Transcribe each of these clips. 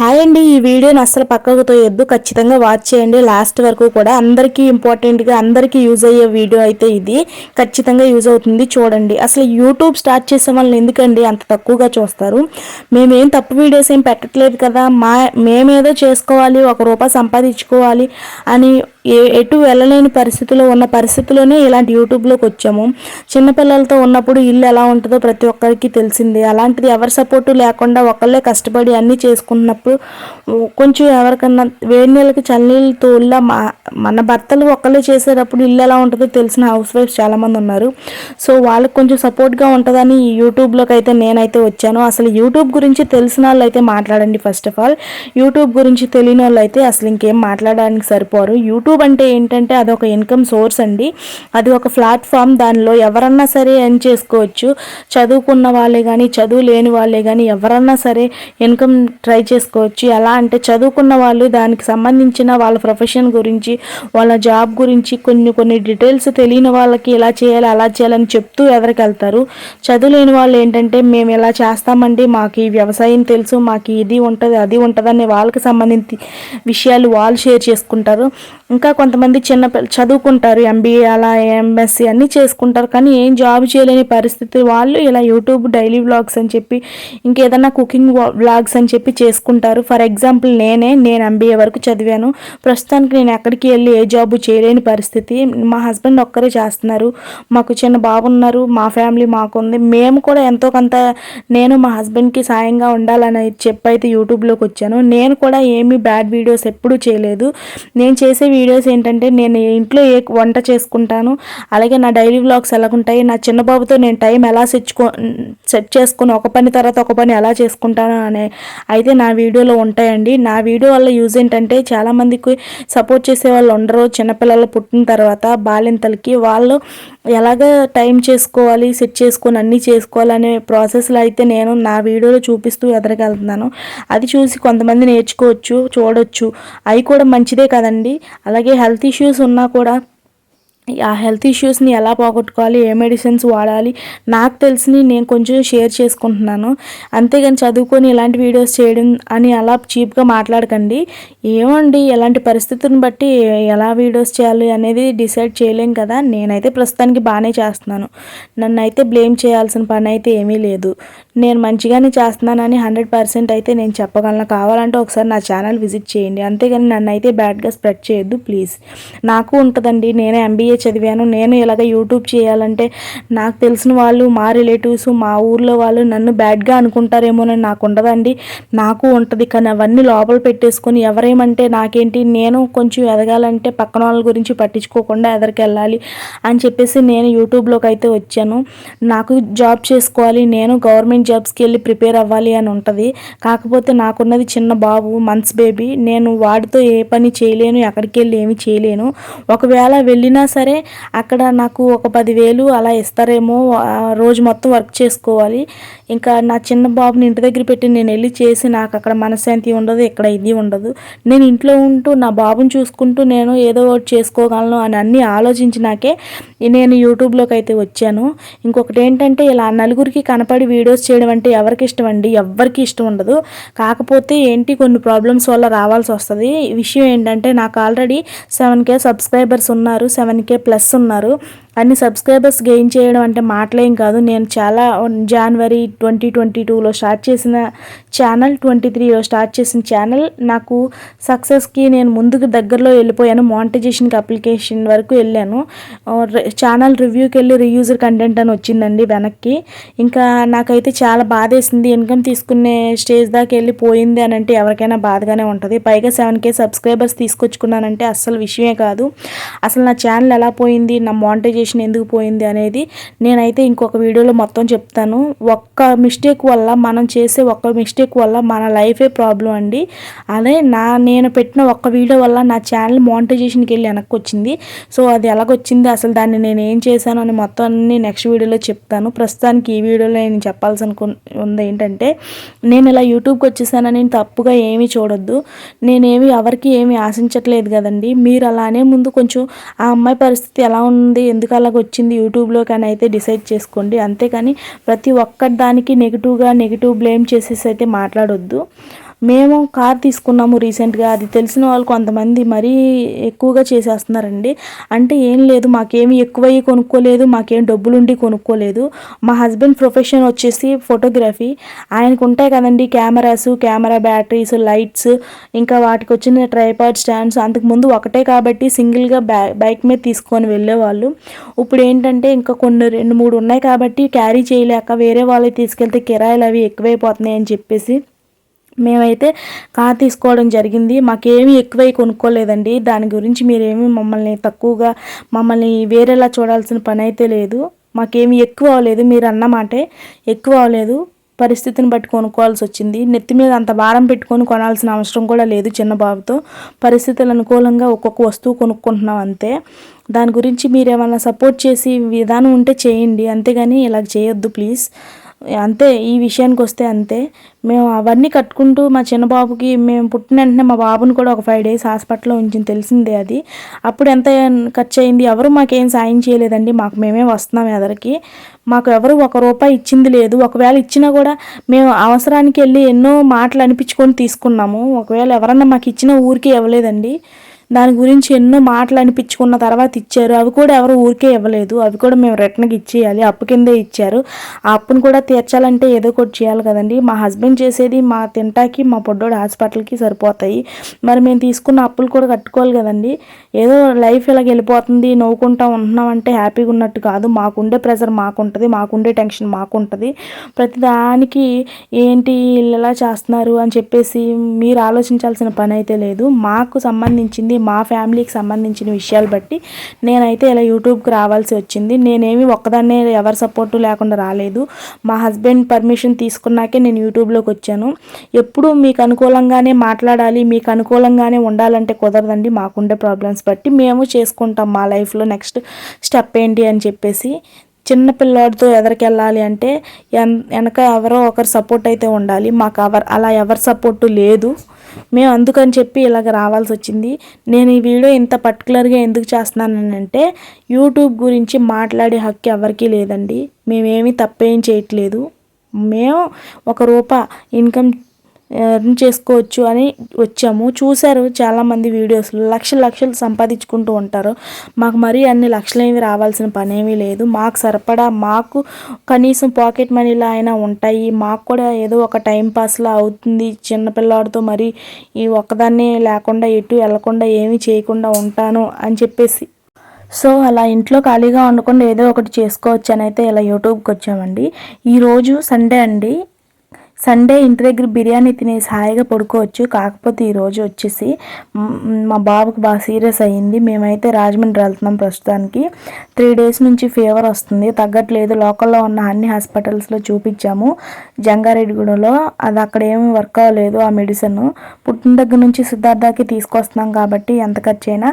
Hi అండి ఈ వీడియోని అస్సలు పక్కకు తోయొద్దు. ఖచ్చితంగా వాచ్ చేయండి. లాస్ట్ వరకు కూడా అందరికీ ఇంపార్టెంట్గా అందరికీ యూజ్ అయ్యే వీడియో అయితే ఇది. ఖచ్చితంగా యూజ్ అవుతుంది. చూడండి. అసలు యూట్యూబ్ స్టార్ట్ చేసే వాళ్ళని ఎందుకండి అంత తక్కువగా చూస్తారు? మేమేం తప్పు వీడియోస్ ఏం పెట్టట్లేదు కదా. మా మేమేదో చేసుకోవాలి ఒక రూపాయి సంపాదించుకోవాలి అని ఏ ఎటు వెళ్ళలేని పరిస్థితిలో ఉన్న పరిస్థితిలోనే ఇలాంటి యూట్యూబ్లోకి వచ్చాము. చిన్నపిల్లలతో ఉన్నప్పుడు ఇల్లు ఎలా ఉంటుందో ప్రతి ఒక్కరికి తెలిసింది. అలాంటిది ఎవరి సపోర్టు లేకుండా ఒకళ్ళే కష్టపడి అన్నీ చేసుకున్నప్పుడు కొంచెం ఎవరికన్నా వేడి నీళ్ళకి చల్లీళ్ళు తోళ్ళ మా మన భర్తలు ఒక్కళ్ళే చేసేటప్పుడు ఇల్లు ఎలా ఉంటుందో తెలిసిన హౌస్ వైఫ్స్ చాలామంది ఉన్నారు. సో వాళ్ళకి కొంచెం సపోర్ట్గా ఉంటుందని ఈ యూట్యూబ్లోకి అయితే నేనైతే వచ్చాను. అసలు యూట్యూబ్ గురించి తెలిసిన వాళ్ళు అయితే మాట్లాడండి ఫస్ట్ ఆఫ్ ఆల్ యూట్యూబ్ గురించి తెలియని వాళ్ళు అయితే అసలు ఇంకేం మాట్లాడడానికి సరిపోరు. యూట్యూబ్ అంటే ఏంటంటే అదొక ఇన్కమ్ సోర్స్ అండి. అది ఒక ప్లాట్ఫామ్ దానిలో ఎవరన్నా సరే ఎర్న్ చేసుకోవచ్చు. చదువుకున్న వాళ్ళే కానీ చదువు లేని వాళ్ళే కానీ ఎవరన్నా సరే ఇన్కమ్ ట్రై చేసుకోవచ్చు. ఎలా అంటే చదువుకున్న వాళ్ళు దానికి సంబంధించిన వాళ్ళ ప్రొఫెషన్ గురించి వాళ్ళ జాబ్ గురించి కొన్ని కొన్ని డీటెయిల్స్ తెలియని వాళ్ళకి ఇలా చేయాలి అలా చేయాలని చెప్తూ ఎదరికెళ్తారు చదువు లేని వాళ్ళు ఏంటంటే మేము ఇలా చేస్తామండి మాకు ఈ వ్యవసాయం తెలుసు మాకు ఇది ఉంటుంది అది ఉంటుంది అనే వాళ్ళకి సంబంధించి విషయాలు వాళ్ళు షేర్ చేసుకుంటారు. ఇంకా కొంతమంది చిన్న పిల్ల చదువుకుంటారు ఎంబీఏ అలా ఎంఎస్సి అన్నీ చేసుకుంటారు. కానీ ఏం జాబ్ చేయలేని పరిస్థితి. వాళ్ళు ఇలా యూట్యూబ్ డైలీ వ్లాగ్స్ అని చెప్పి ఇంకేదన్నా కుకింగ్ వ్లాగ్స్ అని చెప్పి చేసుకుంటారు. ఫర్ ఎగ్జాంపుల్ నేనే నేను ఎంబీఏ వరకు చదివాను. ప్రస్తుతానికి నేను ఎక్కడికి వెళ్ళి ఏ జాబ్ చేయలేని పరిస్థితి. మా హస్బెండ్ ఒక్కరే చేస్తున్నారు. మాకు చిన్న బాబు ఉన్నారు. మా ఫ్యామిలీ మాకు ఉంది మేము కూడా ఎంతో కొంత నేను మా హస్బెండ్కి సాయంగా ఉండాలని చెప్పి అయితే యూట్యూబ్లోకి వచ్చాను. నేను కూడా ఏమీ బ్యాడ్ వీడియోస్ ఎప్పుడూ చేయలేదు. నేను చేసే వీడియో వీడియోస్ ఏంటంటే నేను ఇంట్లో ఏ వంట చేసుకుంటాను అలాగే నా డైలీ వ్లాగ్స్ ఎలాగుంటాయి నా చిన్న బాబుతో నేను టైం ఎలా సెచ్చుకో సెట్ చేసుకుని ఒక పని తర్వాత ఒక పని ఎలా చేసుకుంటాను అనే అయితే నా వీడియోలో ఉంటాయండి. నా వీడియో వల్ల యూజ్ ఏంటంటే చాలామందికి సపోర్ట్ చేసే వాళ్ళు ఉండరు. చిన్నపిల్లలు పుట్టిన తర్వాత బాలింతలకి వాళ్ళు ఎలాగ టైం చేసుకోవాలి సెట్ చేసుకొని అన్నీ చేసుకోవాలనే ప్రాసెస్లో అయితే నేను నా వీడియోలో చూపిస్తూ ఎదరగలుగుతున్నాను. అది చూసి కొంతమంది నేర్చుకోవచ్చు చూడొచ్చు. అవి కూడా మంచిదే కదండి. అలా అలాగే హెల్త్ ఇష్యూస్ ఉన్నా కూడా ఆ హెల్త్ ఇష్యూస్ని ఎలా పోగొట్టుకోవాలి ఏ మెడిసిన్స్ వాడాలి నాకు తెలిసి నేను కొంచెం షేర్ చేసుకుంటున్నాను. అంతేగాని చదువుకొని ఇలాంటి వీడియోస్ చేయడం అని అలా చీప్గా మాట్లాడకండి. ఏమండి ఎలాంటి పరిస్థితులను బట్టి ఎలా వీడియోస్ చేయాలి అనేది డిసైడ్ చేయలేం కదా. నేనైతే ప్రస్తుతానికి బాగానే చేస్తున్నాను. నన్ను అయితే బ్లేమ్ చేయాల్సిన పని అయితే ఏమీ లేదు. నేను మంచిగానే చేస్తున్నానని హండ్రెడ్ పర్సెంట్ అయితే నేను చెప్పగలను. కావాలంటే ఒకసారి నా ఛానల్ విజిట్ చేయండి. అంతేగాని నన్ను అయితే బ్యాడ్గా స్ప్రెడ్ చేయొద్దు ప్లీజ్. నాకు ఉంటుందండి. నేను ఎంబీఏ చదివాను. నేను ఇలాగ యూట్యూబ్ చేయాలంటే నాకు తెలిసిన వాళ్ళు మా రిలేటివ్స్ మా ఊర్లో వాళ్ళు నన్ను బ్యాడ్గా అనుకుంటారేమోనని నాకు ఉండదండి. నాకు ఉంటుంది. కానీ అవన్నీ లోపల పెట్టేసుకొని ఎవరేమంటే నాకేంటి నేను కొంచెం ఎదగాలంటే పక్కన వాళ్ళ గురించి పట్టించుకోకుండా ఎదరికెళ్ళాలి అని చెప్పేసి నేను యూట్యూబ్లోకి అయితే వచ్చాను. నాకు జాబ్ చేసుకోవాలి. నేను గవర్నమెంట్ జాబ్స్కి వెళ్ళి ప్రిపేర్ అవ్వాలి అని ఉంటుంది. కాకపోతే నాకున్నది చిన్న బాబు మంత్స్ బేబీ నేను వాడితో ఏ పని చేయలేను ఎక్కడికి వెళ్ళి ఏమి చేయలేను. ఒకవేళ వెళ్ళినా సరే సరే అక్కడ నాకు ఒక పదివేలు అలా ఇస్తారేమో ఆ రోజు మొత్తం వర్క్ చేసుకోవాలి. ఇంకా నా చిన్న బాబుని ఇంటి దగ్గర పెట్టి నేను వెళ్ళి చేసి నాకు అక్కడ మనశ్శాంతి ఉండదు ఇక్కడ ఇది ఉండదు. నేను ఇంట్లో ఉంటూ నా బాబుని చూసుకుంటూ నేను ఏదో ఒకటి చేసుకోగలను అని అన్నీ ఆలోచించినాకే నేను యూట్యూబ్లోకి అయితే వచ్చాను. ఇంకొకటి ఏంటంటే ఇలా నలుగురికి కనపడి వీడియోస్ చేయడం అంటే ఎవరికి ఇష్టం అండి? ఎవరికి ఇష్టం ఉండదు. కాకపోతే ఏంటి కొన్ని ప్రాబ్లమ్స్ వల్ల రావాల్సి వస్తుంది. విషయం ఏంటంటే నాకు ఆల్రెడీ సెవెన్ కే సబ్స్క్రైబర్స్ ఉన్నారు. సెవెన్ ప్లస్ ఉన్నారు. అన్ని సబ్స్క్రైబర్స్ గెయిన్ చేయడం అంటే మాటలేం కాదు. నేను చాలా జనవరి ట్వంటీ ట్వంటీ టూలో స్టార్ట్ చేసిన ఛానల్ ట్వంటీ త్రీలో స్టార్ట్ చేసిన ఛానల్ నాకు సక్సెస్కి నేను ముందుకు దగ్గరలో వెళ్ళిపోయాను. మానిటైజేషన్కి అప్లికేషన్ వరకు వెళ్ళాను. ఛానల్ రివ్యూకి వెళ్ళి రీయూజర్ కంటెంట్ అని వచ్చిందండి వెనక్కి. ఇంకా నాకైతే చాలా బాధేసింది. ఇన్కమ్ తీసుకునే స్టేజ్ దాకా వెళ్ళి పోయింది అని అంటే ఎవరికైనా బాధగానే ఉంటుంది. పైగా సెవెన్ కే సబ్స్క్రైబర్స్ తీసుకొచ్చుకున్నానంటే అస్సలు విషయమే కాదు. అసలు నా ఛానల్ ఎలా పోయింది? నా మానిటైజేషన్ ఎందుకు పోయింది అనేది నేనైతే ఇంకొక వీడియోలో మొత్తం చెప్తాను. ఒక్క మిస్టేక్ వల్ల మనం చేసే ఒక్క మిస్టేక్ వల్ల మన లైఫే ప్రాబ్లం అండి. అదే నా నేను పెట్టిన ఒక్క వీడియో వల్ల నా ఛానల్ మానిటైజేషన్కి వెళ్ళి వెనక్కి వచ్చింది. సో అది ఎలాగొచ్చింది అసలు దాన్ని నేను ఏం చేశాను అని మొత్తం అన్ని నెక్స్ట్ వీడియోలో చెప్తాను. ప్రస్తుతానికి ఈ వీడియోలో నేను చెప్పాల్సి అనుకు ఉంది ఏంటంటే నేను ఇలా యూట్యూబ్కి వచ్చేసానని తప్పుగా ఏమీ చూడొద్దు. నేనేమి ఎవరికి ఏమీ ఆశించట్లేదు కదండి. మీరు అలానే ముందు కొంచెం ఆ అమ్మాయి పరిస్థితి ఎలా ఉంది ఎందుకు అలాగ వచ్చింది యూట్యూబ్లోకి అని అయితే డిసైడ్ చేసుకోండి. అంతేకాని ప్రతి ఒక్క దానికి నెగిటివ్గా నెగిటివ్ బ్లేమ్ చేసేసి అయితే మాట్లాడొద్దు. మేము కార్ తీసుకున్నాము రీసెంట్గా. అది తెలిసిన వాళ్ళు కొంతమంది మరీ ఎక్కువగా చేసేస్తున్నారండి. అంటే ఏం లేదు మాకేమి ఎక్కువయ్యి కొనుక్కోలేదు మాకేం డబ్బులుండి కొనుక్కోలేదు. మా హస్బెండ్ ప్రొఫెషన్ వచ్చేసి ఫోటోగ్రఫీ. ఆయనకు ఉంటాయి కదండి కెమెరాస్ కెమెరా బ్యాటరీస్ లైట్స్ ఇంకా వాటికి వచ్చిన ట్రైపాడ్ స్టాండ్స్. అంతకుముందు ఒకటే కాబట్టి సింగిల్గా బ్యా బైక్ మీద తీసుకొని వెళ్ళేవాళ్ళు. ఇప్పుడు ఏంటంటే ఇంకా కొన్ని రెండు మూడు ఉన్నాయి కాబట్టి క్యారీ చేయలేక వేరే వాళ్ళకి తీసుకెళ్తే కిరాయిలు అవి ఎక్కువైపోతున్నాయి అని చెప్పేసి మేమైతే కార్ తీసుకోవడం జరిగింది. మాకేమీ ఎక్కువై కొనుక్కోలేదండి. దాని గురించి మీరేమి మమ్మల్ని తక్కువగా మమ్మల్ని వేరేలా చూడాల్సిన పని అయితే లేదు. మాకేమీ ఎక్కువ అవ్వలేదు. మీరు అన్నమాటే ఎక్కువ అవ్వలేదు. పరిస్థితిని బట్టి కొనుక్కోవాల్సి వచ్చింది. నెత్తి మీద అంత భారం పెట్టుకొని కొనాల్సిన అవసరం కూడా లేదు చిన్న బాబుతో. పరిస్థితులు అనుకూలంగా ఒక్కొక్క వస్తువు కొనుక్కుంటున్నాం అంతే. దాని గురించి మీరు ఏమైనా సపోర్ట్ చేసి విధానం ఉంటే చేయండి. అంతేగాని ఇలా చేయొద్దు ప్లీజ్. అంతే ఈ విషయానికి వస్తే అంతే. మేము అవన్నీ కట్టుకుంటూ మా చిన్న బాబుకి మేము పుట్టిన వెంటనే మా బాబుని కూడా ఒక ఫైవ్ డేస్ హాస్పిటల్లో ఉంచింది తెలిసిందే అది. అప్పుడు ఎంత ఖర్చు అయింది ఎవరు మాకేం సాయం చేయలేదండి మాకు మేమే వస్తున్నాం ఎదరికి. మాకు ఎవరు ఒక రూపాయి ఇచ్చింది లేదు. ఒకవేళ ఇచ్చినా కూడా మేము అవసరానికి వెళ్ళి ఎన్నో మాటలు అనిపించుకొని తీసుకున్నాము. ఒకవేళ ఎవరన్నా మాకు ఇచ్చిన ఊరికే ఇవ్వలేదండి. దాని గురించి ఎన్నో మాటలు అనిపించుకున్న తర్వాత ఇచ్చారు. అవి కూడా ఎవరు ఊరికే ఇవ్వలేదు. అవి కూడా మేము రిటర్న్కి ఇచ్చేయాలి. అప్పు కిందే ఇచ్చారు. ఆ అప్పును కూడా తీర్చాలంటే ఏదో ఒకటి చేయాలి కదండి. మా హస్బెండ్ చేసేది మా తింటాకి మా పొడ్డోడు హాస్పిటల్కి సరిపోతాయి. మరి మేము తీసుకున్న అప్పులు కూడా కట్టుకోవాలి కదండి. ఏదో లైఫ్ ఇలాగ వెళ్ళిపోతుంది. నవ్వుకుంటా ఉంటున్నాం అంటే హ్యాపీగా ఉన్నట్టు కాదు. మాకుండే ప్రెషర్ మాకుంటుంది. మాకుండే టెన్షన్ మాకుంటుంది. ప్రతిదానికి ఏంటి వీళ్ళు ఎలా చేస్తున్నారు అని చెప్పేసి మీరు ఆలోచించాల్సిన పని అయితే లేదు. మాకు సంబంధించింది మా ఫ్యామిలీకి సంబంధించిన విషయాలు బట్టి నేనైతే ఇలా యూట్యూబ్కి రావాల్సి వచ్చింది. నేనేమి ఒక్కదాన్నే ఎవరి సపోర్టు లేకుండా రాలేదు. మా హస్బెండ్ పర్మిషన్ తీసుకున్నాకే నేను యూట్యూబ్లోకి వచ్చాను. ఎప్పుడు మీకు అనుకూలంగానే మాట్లాడాలి మీకు అనుకూలంగానే ఉండాలంటే కుదరదండి. మాకుండే ప్రాబ్లమ్స్ బట్టి మేము చేసుకుంటాం మా లైఫ్లో నెక్స్ట్ స్టెప్ ఏంటి అని చెప్పేసి. చిన్న పిల్లోడితో ఎదరికెళ్ళాలి అంటే వెనక ఎవరో ఒకరు సపోర్ట్ అయితే ఉండాలి. మాకు ఎవరు అలా ఎవరి సపోర్టు లేదు. మేము అందుకని చెప్పి ఇలాగ రావాల్సి వచ్చింది. నేను ఈ వీడియో ఇంత పర్టికులర్గా ఎందుకు చేస్తున్నానంటే యూట్యూబ్ గురించి మాట్లాడే హక్కు ఎవరికీ లేదండి. మేమేమీ తప్పేం చేయట్లేదు. మేము ఒక రూపా ఇన్కమ్ ఎర్న్ చేసుకోవచ్చు అని వచ్చాము. చూశారు చాలామంది వీడియోస్లో. లక్షలు లక్షలు సంపాదించుకుంటూ ఉంటారు. మాకు మరీ అన్ని లక్షలేమి రావాల్సిన పని ఏమీ లేదు. మాకు సరిపడా మాకు కనీసం పాకెట్ మనీలా అయినా ఉంటాయి. మాకు కూడా ఏదో ఒక టైం పాస్లా అవుతుంది. చిన్నపిల్లాడితో మరి ఈ ఒక్కదాన్నే లేకుండా ఎటు వెళ్ళకుండా ఏమీ చేయకుండా ఉంటాను అని చెప్పేసి. సో అలా ఇంట్లో ఖాళీగా ఉండకుండా ఏదో ఒకటి చేసుకోవచ్చు అని అయితే ఇలా యూట్యూబ్కి వచ్చామండి. ఈరోజు సండే అండి. సండే ఇంటి దగ్గర బిర్యానీ తినేసి హాయిగా పడుకోవచ్చు. కాకపోతే ఈరోజు వచ్చేసి మా బాబుకి బాగా సీరియస్ అయ్యింది. మేమైతే రాజమండ్రి వెళ్తున్నాం ప్రస్తుతానికి. త్రీ డేస్ నుంచి ఫీవర్ వస్తుంది. తగ్గట్లేదు. లోకల్లో ఉన్న అన్ని హాస్పిటల్స్లో చూపించాము. జంగారెడ్డిగూడలో. అది అక్కడ ఏమి వర్క్ అవ్వలేదు ఆ మెడిసిన్. పుట్టిన దగ్గర నుంచి సిద్ధార్థకి తీసుకొస్తున్నాం కాబట్టి ఎంత ఖర్చు అయినా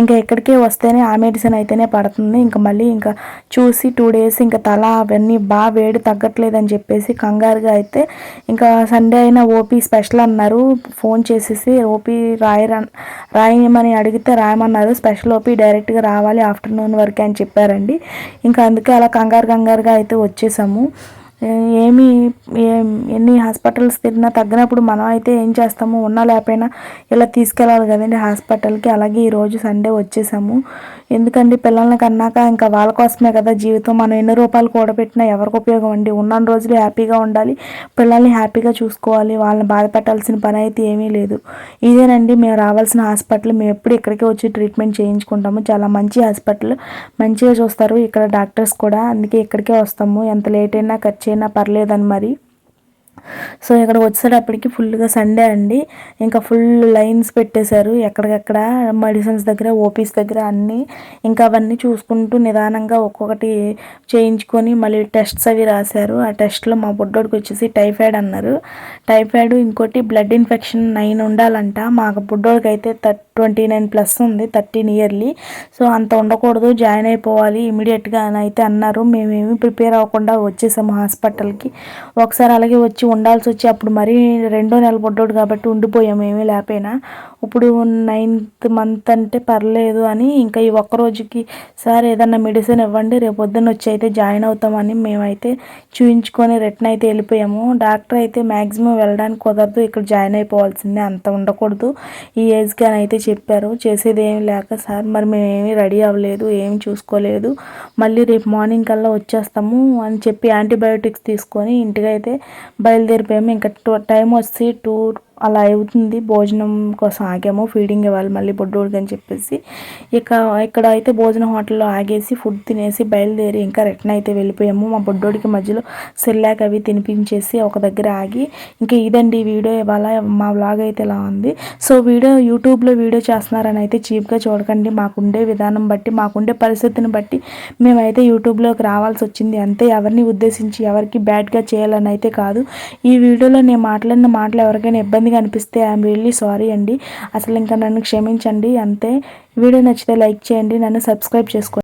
ఇంకా ఎక్కడికే వస్తేనే ఆ మెడిసిన్ అయితేనే పడుతుంది. ఇంకా మళ్ళీ ఇంకా చూసి టూ డేస్ ఇంకా తల అవన్నీ బాగా వేడి తగ్గట్లేదు అని చెప్పేసి కంగారుగా అయితే ఇంకా సండే అయినా ఓపీ స్పెషల్ అన్నారు. ఫోన్ చేసేసి ఓపీ రాయరా రాయమని అడిగితే రాయమన్నారు. స్పెషల్ ఓపీ డైరెక్ట్గా రావాలి ఆఫ్టర్నూన్ వరకు అని చెప్పారండి. ఇంకా అందుకే అలా కంగారు కంగారుగా అయితే వచ్చేసాము. ఏమి ఎన్ని హాస్పిటల్స్ తిరిగినా తగ్గినప్పుడు మనం అయితే ఏం చేస్తాము? ఉన్నా లేకపోయినా ఇలా తీసుకెళ్ళాలి కదండి హాస్పిటల్కి. అలాగే ఈరోజు సండే వచ్చేసాము. ఎందుకండి? పిల్లల్ని కన్నాక ఇంకా వాళ్ళ కోసమే కదా జీవితం. మనం ఎన్ని రూపాయలు కూడబెట్టినా ఎవరికి ఉపయోగం అండి? ఉన్న రోజులు హ్యాపీగా ఉండాలి. పిల్లల్ని హ్యాపీగా చూసుకోవాలి. వాళ్ళని బాధ పెట్టాల్సిన పని అయితే ఏమీ లేదు. ఇదేనండి. మేము రావాల్సిన హాస్పిటల్. మేము ఎప్పుడు ఇక్కడికే వచ్చి ట్రీట్మెంట్ చేయించుకుంటాము. చాలా మంచి హాస్పిటల్. మంచిగా చూస్తారు. ఇక్కడ డాక్టర్స్ కూడా. అందుకే ఇక్కడికే వస్తాము. ఎంత లేట్ అయినా ఖర్చు అయినా పర్లేదని మరి సో ఇక్కడ వచ్చేటప్పటికి ఫుల్గా సండే అండి. ఇంకా ఫుల్ లైన్స్ పెట్టేశారు. ఎక్కడికక్కడ మెడిసిన్స్ దగ్గర ఓపీస్ దగ్గర అన్నీ ఇంకా అవన్నీ చూసుకుంటూ నిదానంగా ఒక్కొక్కటి చేయించుకొని మళ్ళీ టెస్ట్స్ అవి రాశారు. ఆ టెస్ట్లో మా బుడ్డోడికి వచ్చేసి టైఫాయిడ్ అన్నారు. టైఫాయిడ్ ఇంకోటి బ్లడ్ ఇన్ఫెక్షన్ నైన్ ఉండాలంట. మా బుడ్డోడికి అయితే ట్వంటీ నైన్ ప్లస్ ఉంది థర్టీన్ ఇయర్లీ. సో అంత ఉండకూడదు జాయిన్ అయిపోవాలి ఇమీడియట్గా అని అయితే అన్నారు. మేమేమి ప్రిపేర్ అవ్వకుండా వచ్చేసాము హాస్పిటల్కి. ఒకసారి అలాగే వచ్చి ఉండాల్సి వచ్చి అప్పుడు మరీ రెండో నెల బొడ్డోడు కాబట్టి ఉండిపోయాము ఏమీ లేకపోయినా. ఇప్పుడు నైన్త్ మంత్ అంటే పర్లేదు అని ఇంకా ఈ ఒక్క రోజుకి సార్ ఏదన్నా మెడిసిన్ ఇవ్వండి రేపు పొద్దున్న వచ్చి అయితే జాయిన్ అవుతామని మేమైతే చూయించుకొని రిటర్న్ అయితే వెళ్ళిపోయాము. డాక్టర్ అయితే మ్యాక్సిమం వెళ్ళడానికి కుదరదు ఇక్కడ జాయిన్ అయిపోవాల్సిందే అంత ఉండకూడదు. ఈ ఏజ్కి అని అయితే చెప్పారు. చేసేది ఏమి లేక సార్ మరి మేము రెడీ అవ్వలేదు ఏమి చూసుకోలేదు. మళ్ళీ రేపు మార్నింగ్ కల్లా వచ్చేస్తాము అని చెప్పి యాంటీబయోటిక్స్ తీసుకొని ఇంటికి అయితే బయలుదేరిపోయాము. ఇంకా టైం వచ్చి టూ అలా అవుతుంది. భోజనం కోసం ఆగాము. ఫీడింగ్ ఇవ్వాలి మళ్ళీ బొడ్డోడికి అని చెప్పేసి. ఇక ఇక్కడ అయితే భోజనం హోటల్లో ఆగేసి ఫుడ్ తినేసి బయలుదేరి ఇంకా రిటర్న్ అయితే వెళ్ళిపోయాము. మా బొడ్డోడికి మధ్యలో సెల్లాక్ అవి తినిపించేసి ఒక దగ్గర ఆగి ఇంకా ఇదండి వీడియో ఇవాళ మా వ్లాగ్ అయితే ఇలా ఉంది. సో వీడియో యూట్యూబ్లో వీడియో చేస్తున్నారని అయితే చీప్గా చూడకండి. మాకుండే విధానం బట్టి మాకుండే పరిస్థితిని బట్టి మేమైతే యూట్యూబ్లోకి రావాల్సి వచ్చింది. అంతే ఎవరిని ఉద్దేశించి ఎవరికి బ్యాడ్గా చేయాలని అయితే కాదు. ఈ వీడియోలో నేను మాట్లాడిన మాటలు ఎవరికైనా ఇబ్బంది ఇబ్బందిగా అనిపిస్తే ఐఎమ్ రియల్లీ సారీ అండి. అసలు ఇంకా నన్ను క్షమించండి. అంతే. వీడియో నచ్చితే లైక్ చేయండి. నన్ను సబ్స్క్రైబ్ చేసుకోండి.